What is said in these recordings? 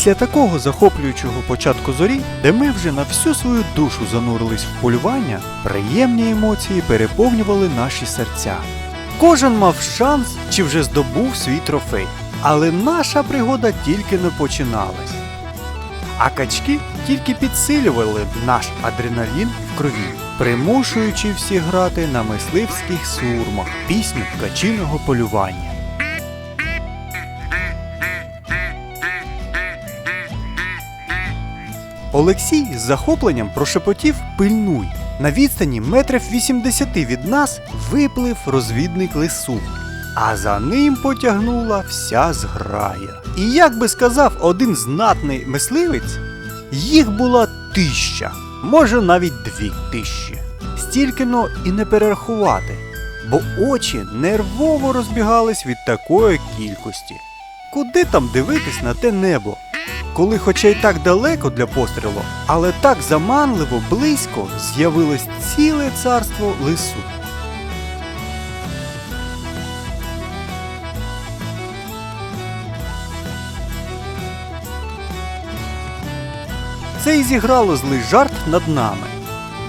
Після такого захоплюючого початку зорі, де ми вже на всю свою душу занурились в полювання, приємні емоції переповнювали наші серця. Кожен мав шанс чи вже здобув свій трофей. Але наша пригода тільки не починалась. А качки тільки підсилювали наш адреналін в крові, примушуючи всіх грати на мисливських сурмах пісню качиного полювання. Олексій з захопленням прошепотів пильнуй. На відстані метрів 80 від нас виплив розвідник лису, а за ним потягнула вся зграя. І як би сказав один знатний мисливець, їх була тисяча, може навіть дві тисячі. Стільки но і не перерахувати, бо очі нервово розбігались від такої кількості. Куди там дивитись на те небо? Коли хоча й так далеко для пострілу, але так заманливо близько з'явилось ціле царство лису. Це й зіграло злий жарт над нами,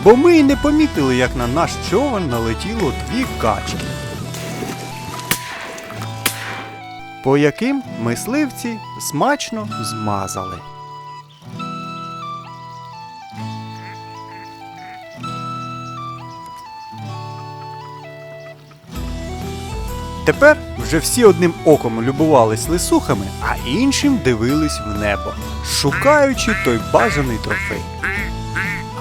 бо ми й не помітили, як на наш човен налетіло дві качки. По яким мисливці смачно змазали. Тепер вже всі одним оком любувались лисухами, а іншим дивились в небо, шукаючи той бажаний трофей.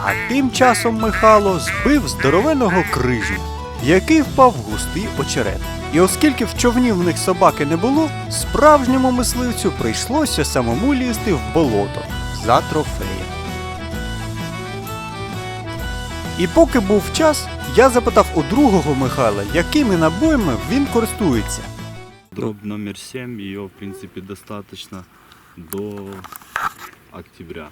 А тим часом Михайло збив здоровеного крижня, який впав в густий очерет. І оскільки в човні в них собаки не було, справжньому мисливцю прийшлося самому лізти в болото за трофеєм. І поки був час, я запитав у другого Михайла, якими набоями він користується. Дробь номер 7, ее в принципе достаточно до октября.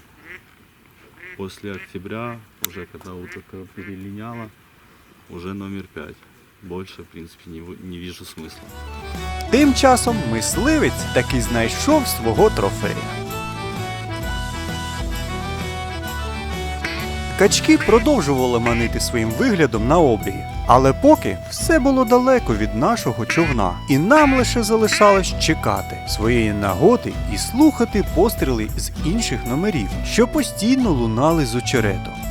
После октября, уже когда утка перелиняла, уже номер 5. Больше, в принципе, не, не вижу смысла. Тим часом мисливець таки знайшов свого трофея. Качки продовжували манити своїм виглядом на обрії, але поки все було далеко від нашого човна, і нам лише залишалось чекати своєї нагоди і слухати постріли з інших номерів, що постійно лунали з очерету.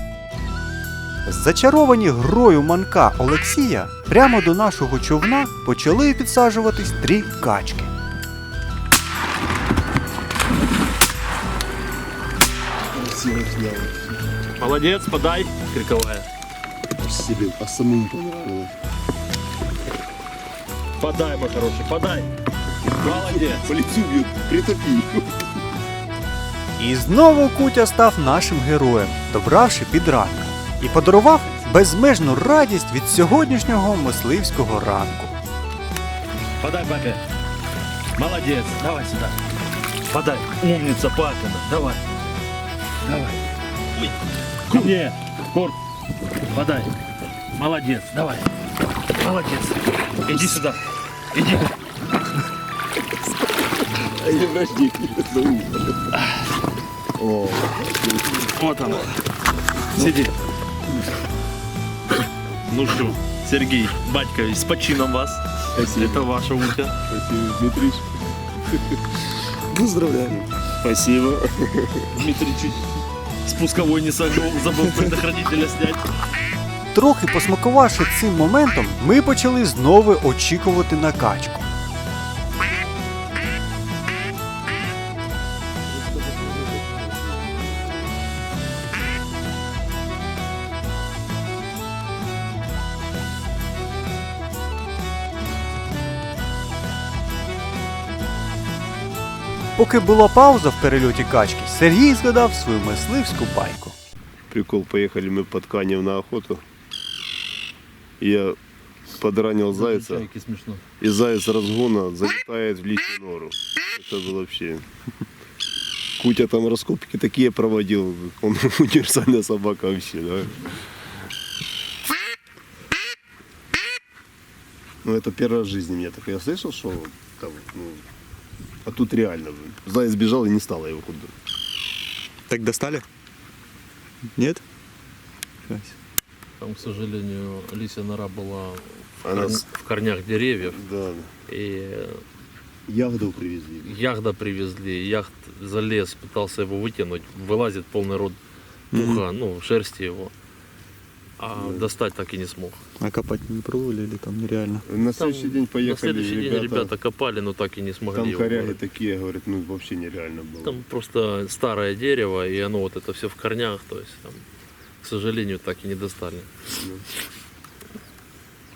Зачаровані грою манка Олексія прямо до нашого човна почали підсаджуватись три качки. Красиво снял. Молодец, подай. Криковая. Себе, а самому понравилось. Подай, мой хороший, подай. Молодец. По лицу бьет, притопи. І знову Кутя став нашим героєм, добравши під ранок, і подарував безмежну радість від сьогоднішнього мисливського ранку. Подай папе. Молодец. Давай сюда. Подай. Умница, папина. Давай. Давай. Ко мне. Корт. Подай. Молодец. Давай. Молодец. Иди сюда. Иди. О, Вот оно. Сиди. Ну що, Сергій, батько, з почином вас. спасибо. Це ваша утка. Спасибо, Дмитрич. Поздравляю. Спасибо. Дмитрий чуть спусковой не согнул, забыл предохранителя снять. Трохи посмакувавши цим моментом, ми почали знову очікувати на качку. Поки була пауза в перельоті качки, Сергій згадав свою мисливську байку. Прикол, поехали мы под Канев на охоту. Я подранил зайца, Чайки смешно. и заяц разгона залетает в лисью нору. Это было вообще... Кутя там раскопки такие проводил, он универсальная собака вообще, да. Ну, это первый раз в жизни мне такое. Я слышал, что там, ну, А тут реально. Заяц бежал и не стало его куда. Так достали? Нет? Там, к сожалению, лисья нора была в, Она с- в корнях деревьев. Да. И Ягоду привезли. ягда привезли, яхт залез, пытался его вытянуть, вылазит полный рот пуха, ну, шерсти его. А достать так и не смог. А копать не пробовали или там нереально? На следующий день поехали На следующий день ребята. ребята копали, но так и не смогли Там коряги вырыть. такие, говорят, ну вообще нереально было. Там просто старое дерево, и оно вот это все в корнях, то есть там, к сожалению, так и не достали.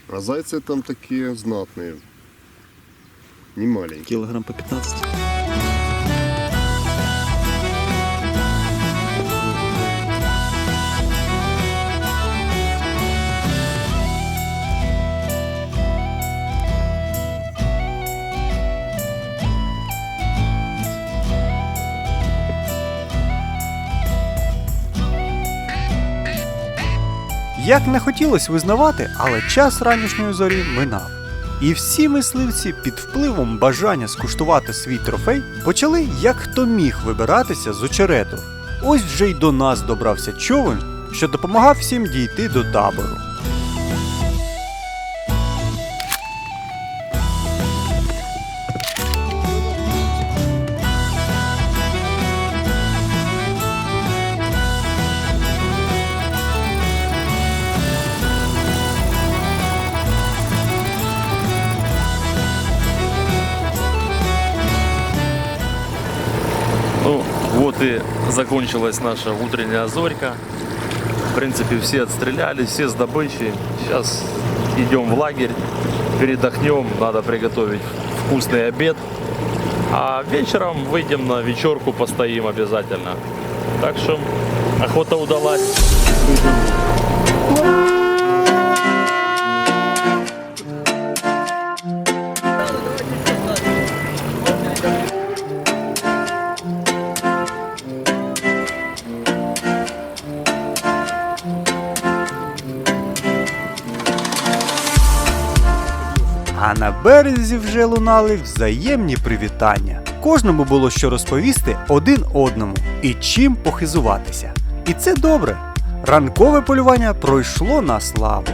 А зайцы там такие знатные. Не маленькие. Килограмм по 15. Як не хотілося визнавати, але час ранішньої зорі минав. І всі мисливці під впливом бажання скуштувати свій трофей почали як хто міг вибиратися з очерету. Ось вже й до нас добрався човен, що допомагав всім дійти до табору. Ну, вот и закончилась наша утренняя зорька. В принципе, все отстрелялись, все с добычей. Сейчас идем в лагерь, передохнем, надо приготовить вкусный обед. А вечером выйдем на вечерку, постоим обязательно. Так что охота удалась. А на березі вже лунали взаємні привітання. Кожному було що розповісти один одному і чим похизуватися. І це добре. Ранкове полювання пройшло на славу.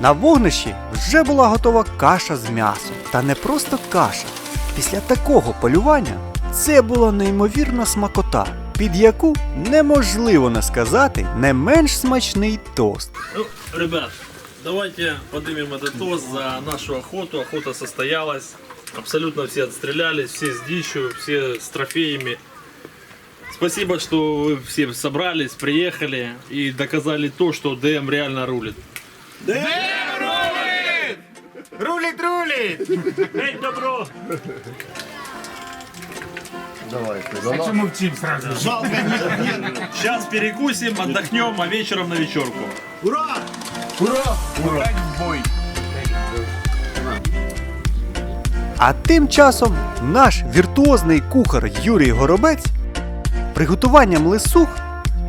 На вогнищі вже була готова каша з м'ясом. Та не просто каша. Після такого полювання це була неймовірна смакота, під яку неможливо не сказати не менш смачний тост. Ну, ребят, давайте поднимем этот тост за нашу охоту. Охота состоялась. Абсолютно все отстрелялись, все с дичью, все с трофеями. Спасибо, что вы все собрались, приехали и доказали то, что ДМ реально рулит. Давай, ты за нас. Сейчас перекусим, отдохнем, а вечером на вечерку. А тим часом наш віртуозний кухар Юрій Горобець приготуванням лисух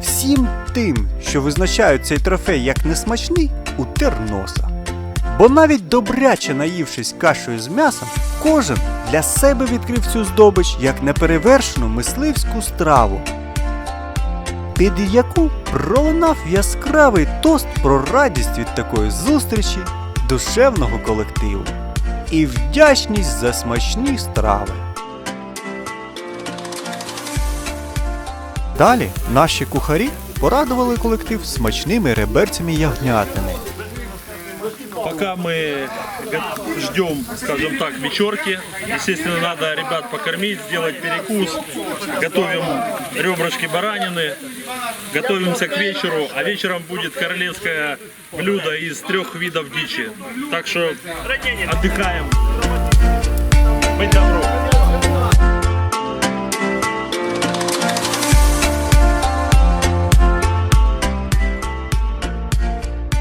всім тим, що визначають цей трофей як несмачний, утер носа. Бо навіть добряче наївшись кашею з м'ясом, кожен для себе відкрив цю здобич як неперевершену мисливську страву, під яку пролунав яскравий тост про радість від такої зустрічі душевного колективу і вдячність за смачні страви. Далі наші кухарі порадували колектив смачними реберцями ягнятини. Пока мы г- ждем, скажем так, вечерки, естественно, надо ребят покормить, сделать перекус, готовим ребрышки баранины, готовимся к вечеру, а вечером будет королевское блюдо из трех видов дичи. Так что отдыхаем. Быть добро.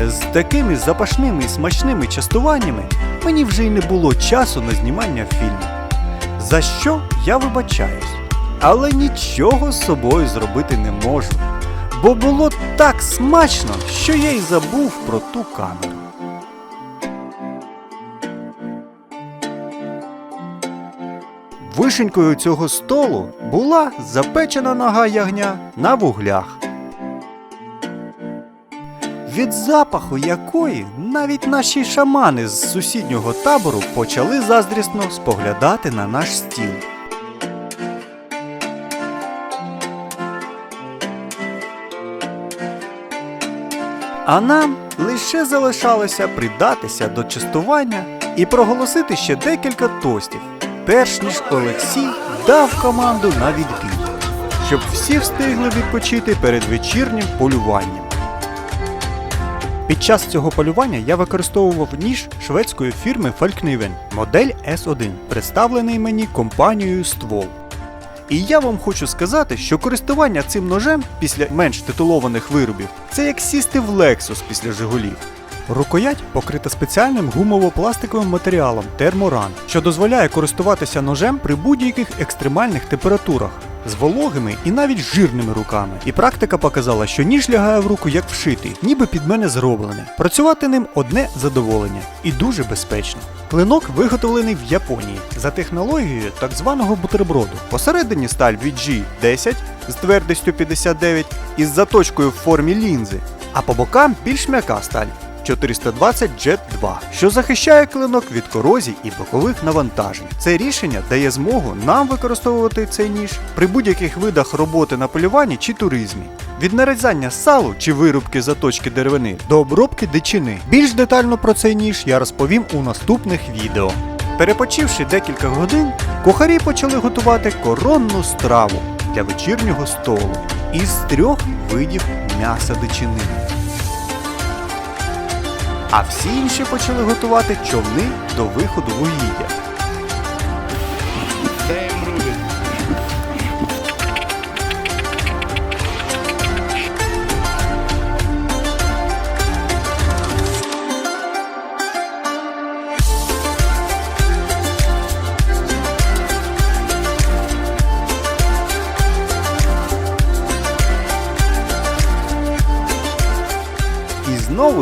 З такими запашними і смачними частуваннями мені вже й не було часу на знімання фільму. За що я вибачаюсь. Але нічого з собою зробити не можу. Бо було так смачно, що я й забув про ту камеру. Вишенькою цього столу була запечена нога ягня на вуглях. Від запаху якої навіть наші шамани з сусіднього табору почали заздрісно споглядати на наш стіл. А нам лише залишалося придатися до частування і проголосити ще декілька тостів, перш ніж Олексій дав команду на відбій, щоб всі встигли відпочити перед вечірнім полюванням. Під час цього полювання я використовував ніж шведської фірми Falkniven, модель S1, представлений мені компанією Ствол. І я вам хочу сказати, що користування цим ножем після менш титулованих виробів це як сісти в Lexus після Жигулів. Рукоять покрита спеціальним гумово-пластиковим матеріалом Терморан, що дозволяє користуватися ножем при будь-яких екстремальних температурах з вологими і навіть жирними руками. І практика показала, що ніж лягає в руку як вшитий, ніби під мене зроблений. Працювати ним одне задоволення і дуже безпечно. Клинок виготовлений в Японії за технологією так званого бутерброду. Посередині сталь VG10 з твердістю 59 із заточкою в формі лінзи, а по бокам більш м'яка сталь 420 Jet 2, що захищає клинок від корозій і бокових навантажень. Це рішення дає змогу нам використовувати цей ніж при будь-яких видах роботи на полюванні чи туризмі. Від нарізання салу чи вирубки заточки деревини до обробки дичини. Більш детально про цей ніж я розповім у наступних відео. Перепочивши декілька годин, кухарі почали готувати коронну страву для вечірнього столу із трьох видів м'яса дичини. А всі інші почали готувати човни до виходу вугілля.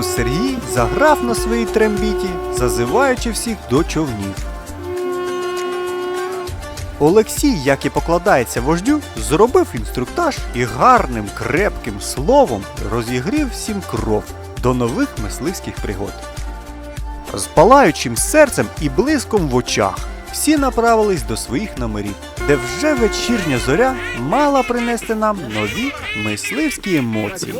Знову Сергій заграв на своїй трембіті, зазиваючи всіх до човнів. Олексій, як і покладається вождю, зробив інструктаж і гарним крепким словом розігрів всім кров до нових мисливських пригод. З палаючим серцем і блиском в очах всі направились до своїх номерів, де вже вечірня зоря мала принести нам нові мисливські емоції.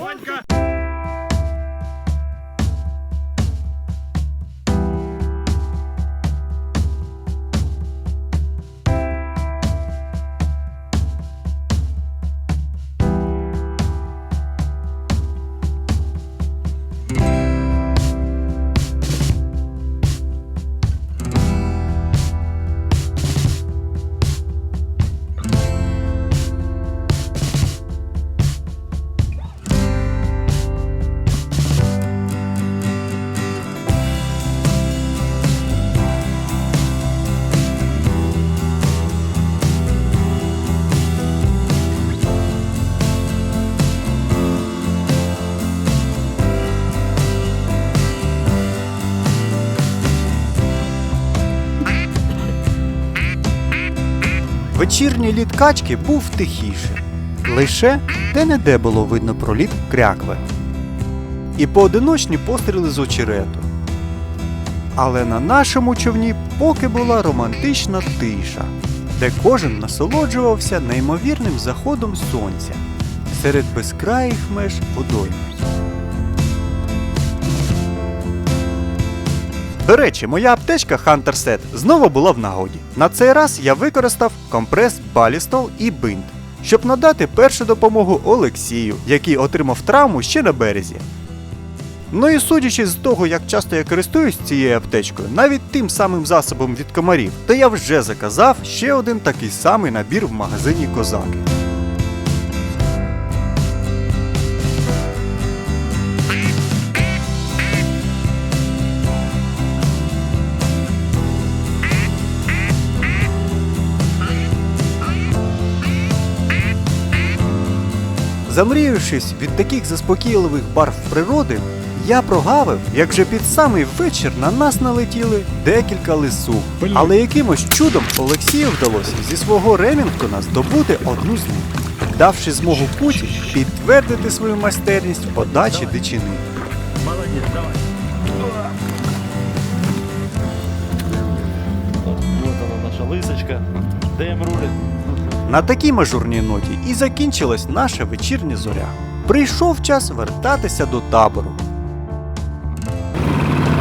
Вечірній лід качки був тихіше. Лише де-не-де було видно проліт крякви. І поодиночні постріли з очерету. Але на нашому човні поки була романтична тиша, де кожен насолоджувався неймовірним заходом сонця серед безкраїх меж водойм. До речі, моя аптечка Hunter Set знову була в нагоді. На цей раз я використав компрес Балістол і бинт, щоб надати першу допомогу Олексію, який отримав травму ще на березі. Ну і судячи з того, як часто я користуюсь цією аптечкою, навіть тим самим засобом від комарів, то я вже заказав ще один такий самий набір в магазині Козаки. Замріявшись від таких заспокійливих барв природи, я прогавив, як же під самий вечір на нас налетіли декілька лисух. Але якимось чудом Олексію вдалося зі свого Ремінгтона здобути одну з них, давши змогу куті підтвердити свою майстерність в подачі дичини. Молодец, давай. Вот она наша лысочка. ДМ рулит. На такій мажурній ноті і закінчилась наша вечірня зоря. Прийшов час вертатися до табору.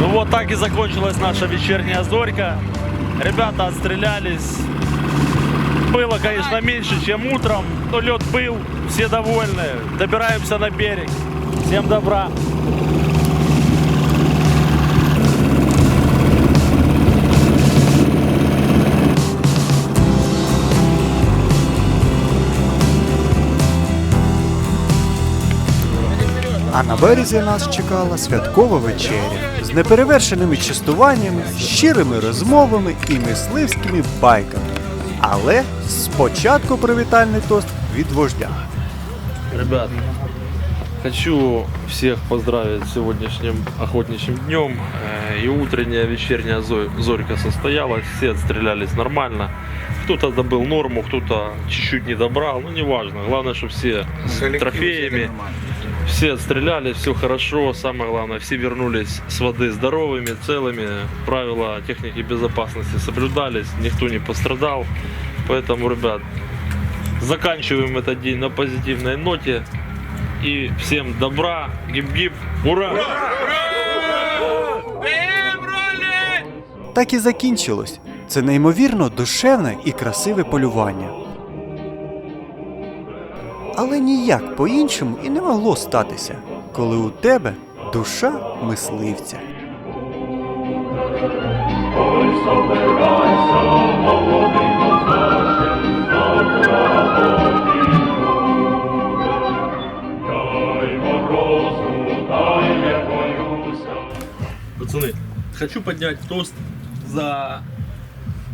Ну вот так и закончилась наша вечерняя зорька. Ребята отстрелялись. Было, конечно, меньше, чем утром, но лед был, все довольны. Добираемся на берег. Всем добра. А на березі нас чекала святкова вечеря з неперевершеними частуваннями, щирими розмовами і мисливськими байками. Але спочатку привітальний тост від вождя. Ребят, хочу всех поздравить с сегодняшним охотничьим днем. Э, И утренняя, вечерняя зо- зорька состоялась, все отстрелялись нормально. Кто-то добыл норму, кто-то чуть-чуть не добрал, ну неважно. Главное, чтобы все с трофеями, все отстрелялись, все хорошо. Самое главное, все вернулись с воды здоровыми, целыми. Правила техники безопасности соблюдались, никто не пострадал. Поэтому, ребят, заканчиваем этот день на позитивной ноте. И всем добра, гиб-гиб, ура! Так і закінчилось. Це неймовірно душевне і красиве полювання. Але ніяк по-іншому і не могло статися, коли у тебе душа мисливця. Пацаны, хочу поднять тост за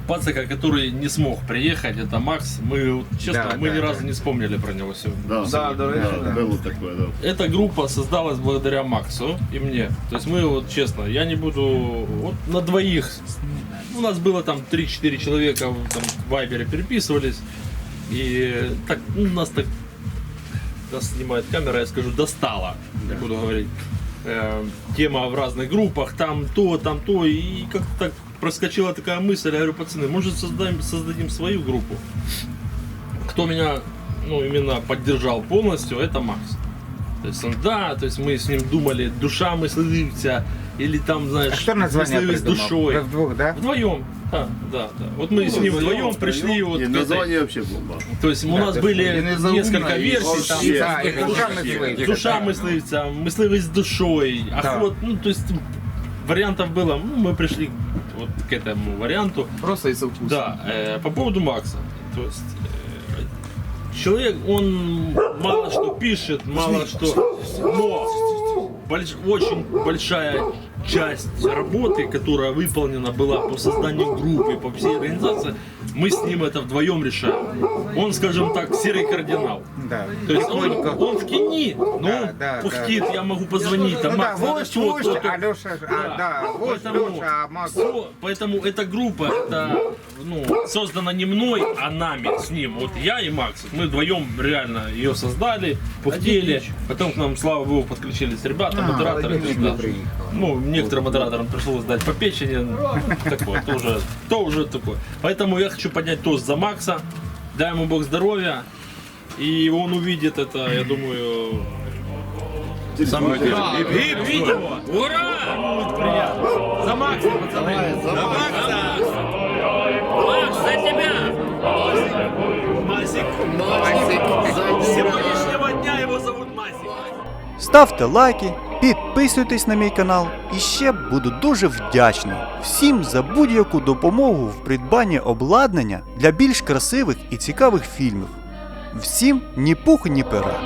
пацака, который не смог приехать. Это Макс. Мы, честно, Да, мы да, ни да. разу не вспомнили про него сегодня. Да, Да, до речі, да. было такое, да. Эта группа создалась благодаря Максу и мне. То есть мы вот честно, я не буду вот на двоих. У нас было там 3-4 человека в- там, в Вайбере переписывались. И так, ну, нас так нас снимает камера, я скажу, достала, не буду говорить. Э, тема в разных группах, там то, там то, и как-то так проскочила такая мысль, я говорю, пацаны, может создаем, создадим свою группу? Кто меня, ну, именно поддержал полностью, это Макс. То есть он, да, то есть мы с ним думали, душа мысливца, или там, знаешь, А кто название придумал? душой. Вы вдвох, да? Вдвоем, да, да, да. Вот мы с ним вдвоем пришли вот к этой- название вообще бомба. то есть у нас Да, были и несколько и версий, там. Да, и душа мысливца. душа да. мысливца, мысливец душой, Да. охот, ну то есть вариантов было, ну мы пришли вот к этому варианту. Просто из вкуса. Да, э, по поводу Макса, то есть э, человек, он мало что пишет, мало что, но больш- очень большая часть работы, которая выполнена была по созданию группы, по всей организации, мы с ним это вдвоем решаем. Он, скажем так, серый кардинал. Да. То есть он, он в тени, но Да, да, пухтит, я могу позвонить, там, Ну да, Макс, надо вождь, то, вождь, то, то. а а, да, вождь, Поэтому Леша, а Макс. всё- поэтому эта группа это ну, создана не мной, а нами с ним. Вот я и Макс. Мы вдвоем реально ее создали, пухтели. Потом к нам, слава богу, подключились ребята, модераторы. да. Ну, некоторым модераторам пришлось дать по печени. Такое, тоже, то уже такое. Поэтому я хочу поднять тост за Макса. Дай ему Бог здоровья. И он увидит это, я думаю, Самое Видео! Ура! Будет приятно. За Макса, пацаны! За Макса! Макс, за тебя! Масик! Масик! С сегодняшнего дня его зовут Масик. Ставте лайки, підписуйтесь на мій канал і ще буду дуже вдячний всім за будь-яку допомогу в придбанні обладнання для більш красивих і цікавих фільмів. Всім ні пух, ні пера.